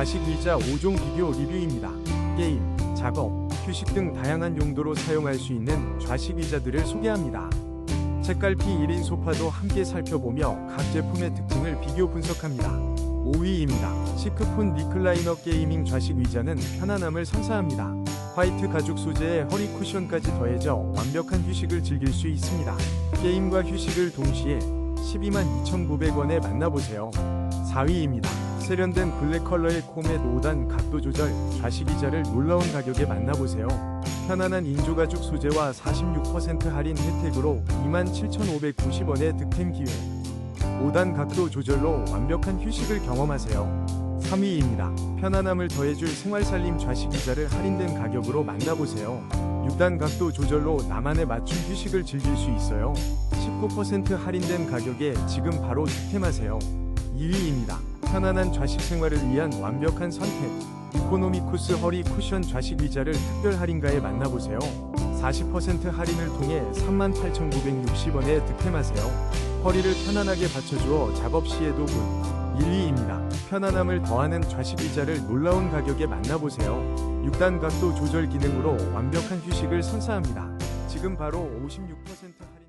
좌식 의자 5종 비교 리뷰입니다. 게임, 작업, 휴식 등 다양한 용도로 사용할 수 있는 좌식 의자들을 소개합니다. 책갈피 1인 소파도 함께 살펴보며 각 제품의 특징을 비교 분석합니다. 5위입니다. 시크폰 리클라이너 게이밍 좌식 의자는 편안함을 선사합니다. 화이트 가죽 소재에 허리 쿠션까지 더해져 완벽한 휴식을 즐길 수 있습니다. 게임과 휴식을 동시에 12만 2,900원에 만나보세요. 4위입니다. 세련된 블랙 컬러의 코멧 5단 각도 조절 좌식 의자를 놀라운 가격에 만나보세요. 편안한 인조가죽 소재와 46% 할인 혜택으로 27,590원의 득템 기회. 5단 각도 조절로 완벽한 휴식을 경험하세요. 3위입니다. 편안함을 더해줄 생활살림 좌식 의자를 할인된 가격으로 만나보세요. 6단 각도 조절로 나만의 맞춤 휴식을 즐길 수 있어요. 19% 할인된 가격에 지금 바로 득템하세요. 2위입니다. 편안한 좌식 생활을 위한 완벽한 선택. 이코노미쿠스 허리 쿠션 좌식 의자를 특별 할인가에 만나보세요. 40% 할인을 통해 38,960원에 득템하세요. 허리를 편안하게 받쳐주어 작업 시에도 굿. 1위입니다. 편안함을 더하는 좌식 의자를 놀라운 가격에 만나보세요. 6단 각도 조절 기능으로 완벽한 휴식을 선사합니다. 지금 바로 56% 할인